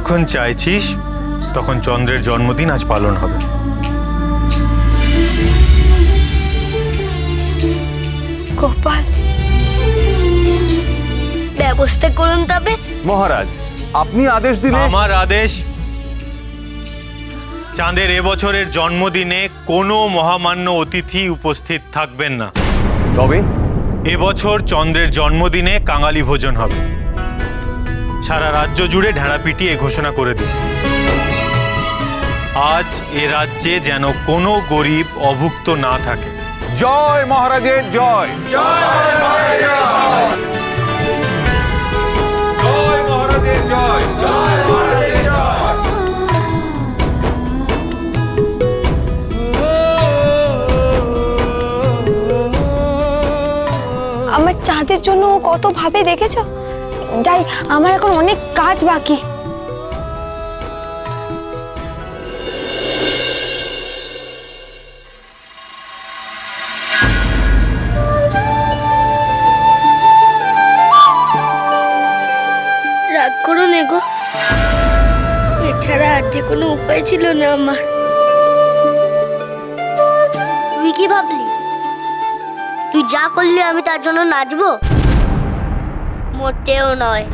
যখন চাইছিস তখন চন্দ্রের জন্মদিন আজ পালন হবে। গোপাল ব্যবস্থা করুন তবে। মহারাজ আপনি আদেশ দিলে আমার আদেশ চাঁদের এবছরের জন্মদিনে কোনো মহামান্য অতিথি উপস্থিত থাকবেন না। তবে এবছর চন্দ্রের জন্মদিনে কাঙালি ভোজন হবে। সারা রাজ্য জুড়ে ঢেঁড়া পিটিয়ে ঘোষণা করে দিন। আজ এ রাজ্যে যেন কোনো গরিব অভুক্ত না থাকে। জয় মহারাজের জয়। জয় মহারাজের জয়। আমার চাঁদের জন্য কত ভাবে দেখেছ? যাই আমার এখন অনেক কাজ বাকি। রাগ করো নেগো এছাড়া আর যে কোনো উপায় ছিল না আমার। তুই কি ভাবলি? তুই যা করলি আমি তার জন্য নাচবো? মোটেও নয়।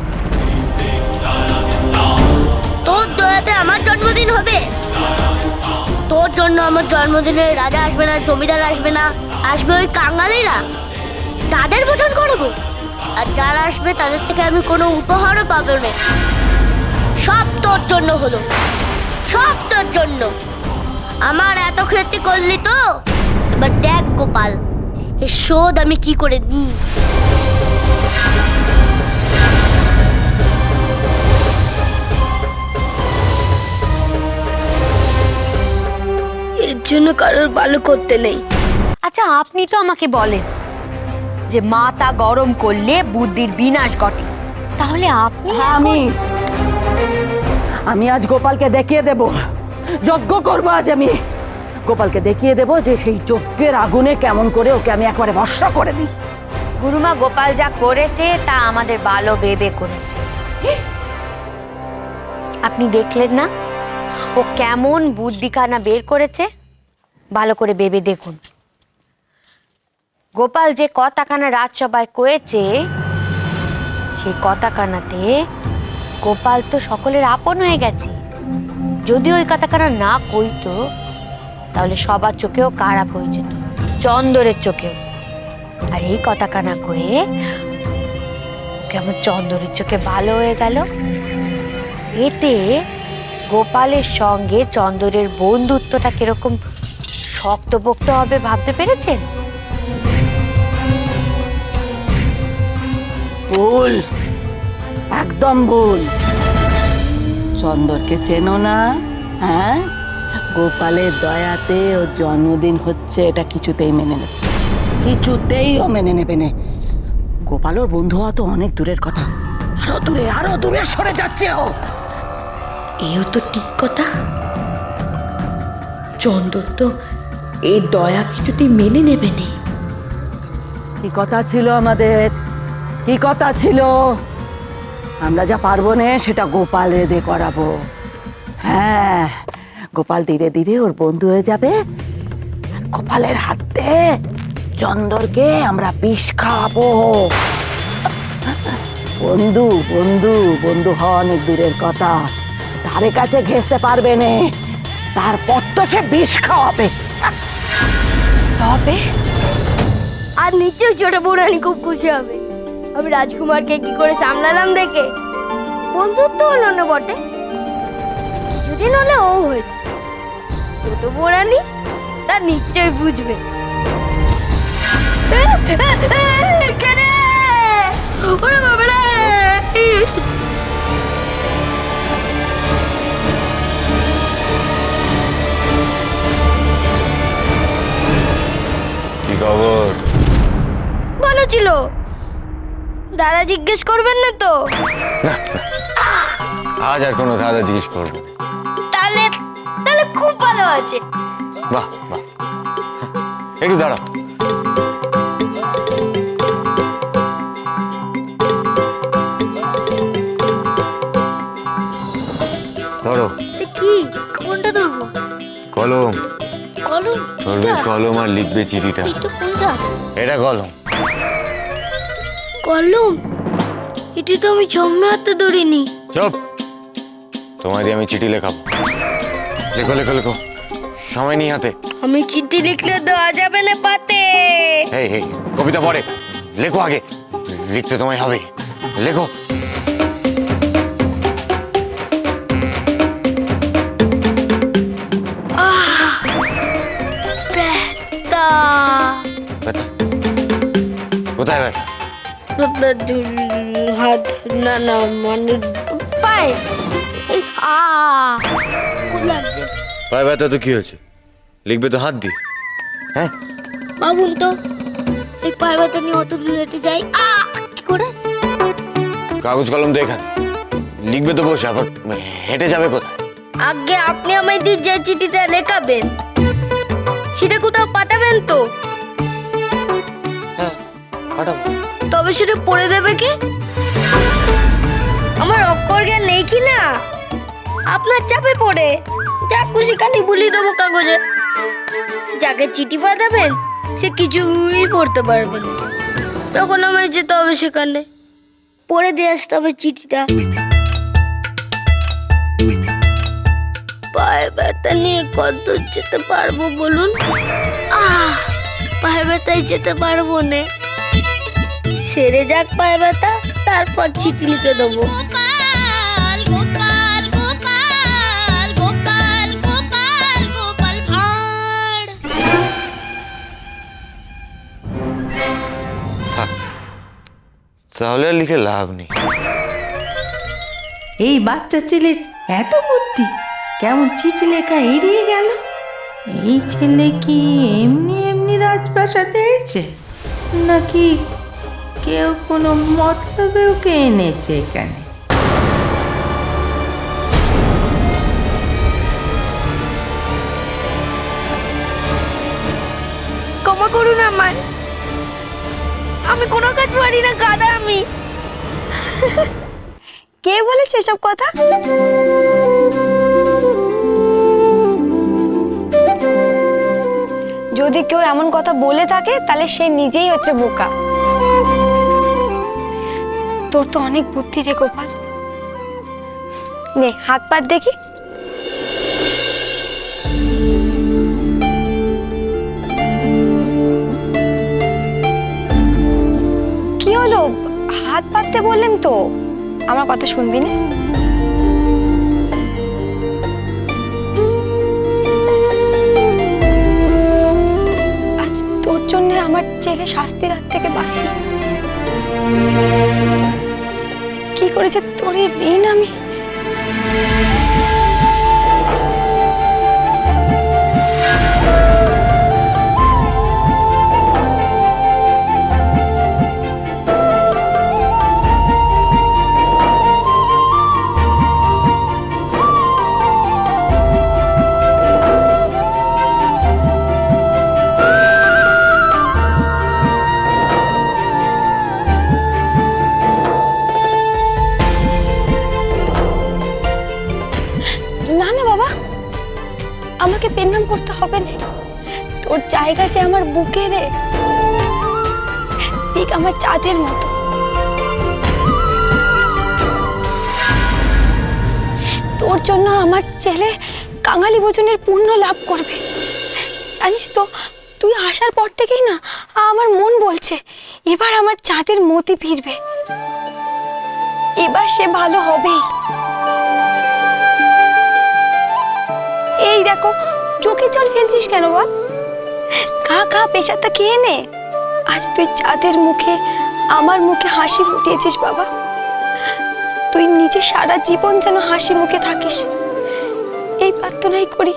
তোর দয়াতে আমার জন্মদিন হবে। তোর জন্য আমার জন্মদিনে রাজা আসবে না, জমিদার আসবে না, আসবে ওই কাঙালিরা। তাদের ভোজন করব। আর যারা আসবে তাদের থেকে আমি কোনো উপহারও পাবো না। সব তোর জন্য হলো। সব তোর জন্য। আমার এত ক্ষতি করলি তো? এবার দেখ গোপাল এর শোধ আমি কি করে নিই জন্য কারোর ভালো করতে নেই। আচ্ছা আপনি তো আমাকে বলেন যে মাথা গরম করলে বুদ্ধির বিনাশ ঘটে। তাহলে আপনি আমি আমি আজ গোপালকে দেখিয়ে দেব। যজ্ঞ করব আজ আমি। গোপালকে দেখিয়ে দেব যে সেই যজ্ঞের আগুনে কেমন করে ওকে আমি একবারে ভস্য করে দিই। গুরুমা গোপাল যা করেছে তা আমাদের ভালো ভেবে করেছে। আপনি দেখলেন না? ও কেমন বুদ্ধিখানা বের করেছে? ভালো করে ভেবে দেখুন। গোপাল যে কথাখানা রাজসভায় কয়েছে, সেই কথাখানাতে গোপাল তো সকলের আপন হয়ে গেছে। যদি ওই কথাখানা না কইতো, তাহলে সবার চোখেও খারাপ হয়ে যেত? চন্দরের চোখেও। আর এই কথা কানা কয়ে কেমন চন্দরের চোখে ভালো হয়ে গেল? এতে গোপালের সঙ্গে চন্দরের বন্ধুত্বটা কীরকম শক্তপোক্ত হবে ভাবতে পেরেছেন? ভুল। একদম ভুল। চন্দরকে চেনো না হ্যাঁ? গোপালের দয়াতে ওর জন্মদিন হচ্ছে এটা কিছুতেই মেনে নেবে। কিছুতেই ও মেনে নেবে না। গোপাল ওর বন্ধু হওয়া তো অনেক দূরের কথা। আরও দূরে আরও দূরে সরে যাচ্ছে ও। এও তো ঠিক কথা। চন্দর তো এই দয়া কিছুতেই মেনে নেবে নি। কি কথা ছিল আমাদের? কি কথা ছিল? আমরা যা পারব না, সেটা গোপাল দিয়ে করাবো। হ্যাঁ গোপাল ধীরে ধীরে ওর বন্ধু হয়ে যাবে। গোপালের হাতে চন্দরকে আমরা বিষ খাওয়াবো। বন্ধু বন্ধু বন্ধু হওয়া অনেক দূরের কথা। ধারে কাছে ঘেসতে পারবে না। তারপর তো সে বিষ খাওয়াবে। তবে আর নিশ্চয়ই ছোট বৌরানি খুব খুশি হবে আমি রাজকুমারকে কি করে সামলালাম দেখে বন্ধুত্ব হলো না বটে কিছুদিন হলে ও হয়েছে ছোট বৌরানি তা নিশ্চয়ই বুঝবে ওরে বাবা খবর? ভালো ছিল। দাদা জিজ্ঞেস করবেন না তো। আজ আর কোনো দাদা জিজ্ঞেস করব তাহলে তাহলে খুব ভালো আছে। বাহ বাহ। একটু দাঁড়াও। ধরো। কি? কোনটা ধরবো? কলম। কলম? ধরবে কলম আর লিখবে চিঠিটা। এটা কোনটা? এটা কলম। কলম? এটি তো আমি জন্মে হাতে ধরিনি। চুপ। তোমায় দিয়ে আমি চিঠি লেখাবো। লেখো লেখো লেখো। সময় নিয়ে হাতে। আমি চিঠি লিখলে দেওয়া যাবে না পাতে। এই এই কবিতা পড়ে। লেখো আগে। লিখতে তোমায় হবে। লেখো। হাত না না মানে পায়ে এই, আ পায়ে ব্যথা তো কি হয়েছে? লিখবে তো হাত দিয়ে। হ্যাঁ? বাবুন তো এই পায়ে ব্যথা নিয়ে অত দূরে হেঁটে যাই। কি করে? কাগজ কলম তো এখানে। লিখবে তো বসে আবার হেঁটে যাবে কোথায়? আগে আপনি আমায় দিয়ে যে চিঠিটা লেখাবেন সেটা কোথাও পাঠাবেন তো? হ্যাঁ পাঠাবো। তবে সেটা পড়ে দেবে কি? আমার অক্ষর জ্ঞান নেই কি না? আপনার চাপে পড়ে। যা খুশি খালি বুলি দেবো কাগজে। যাকে চিঠি পাঠাবেন, সে কিছুই পড়তে পারবে না। তখন আমায় যেতে হবে সেখানে। পড়ে দিয়ে আসতে হবে চিঠিটা। পায়ে ব্যথা নিয়ে কত যেতে পারব বলুন? আহ, পায়ে ব্যথায় যেতে পারব না। সেরে যাক পায়ে ব্যথা তারপর চিঠি লিখে দেবো। তাহলে আর লিখে লাভ নেই। এই বাচ্চা ছেলের এত বুদ্ধি কেমন চিঠি লেখা এড়িয়ে গেল? এই ছেলে কি এমনি এমনি রাজপ্রাসাদে এসেছে? নাকি কেউ কোনো মতলবে ওকে এনেছে এখানে? ক্ষমা করুন আমায় আমি কোনো কাজ পারি না গাদা আমি। কে বলেছে এসব কথা? যদি কেউ এমন কথা বলে থাকে, তাহলে সে নিজেই হচ্ছে বোকা। তোর তো অনেক বুদ্ধি রে গোপাল। নে, হাত পাত দেখি। কি হলো? হাত পাততে বললেন তো। আমার কথা শুনবি না? করতে হবে না। তোর জায়গা যে আমার বুকে রে, ঠিক আমার চাঁদের মতো। তোর জন্য আমার ছেলে কাঙালি ভোজনের পূর্ণ লাভ করবে। জানিস তো, তুই আসার পর থেকেই না আমার মন বলছে, এবার আমার চাঁদের মতি ফিরবে। এবার সে ভালো হবেই। এই দেখো ফেলছিস কেন বাপ খা খা, পেশাটা খেয়ে নে? আজ তুই চাঁদের মুখে, আমার মুখে হাসি ফুটিয়েছিস বাবা। তুই নিজে সারা জীবন যেন হাসি মুখে থাকিস। এই প্রার্থনাই করি।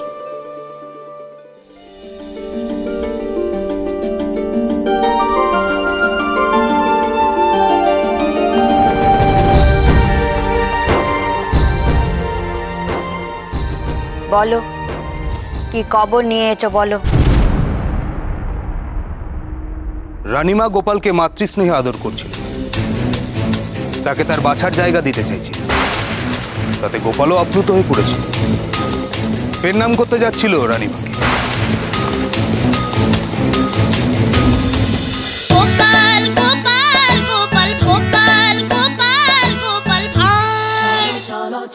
বলো কি কবর নিয়ে এসো বলো? রানিমা গোপালকে মাতৃস্নেহে আদর করছিল। তাকে তার বাছার জায়গা দিতে চাইছিল। তাতে গোপালও আপ্লুত হয়ে পড়েছিল। ফের নাম করতে যাচ্ছিল রানিমা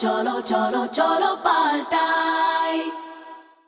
চলো চলো চলো পাল্টা।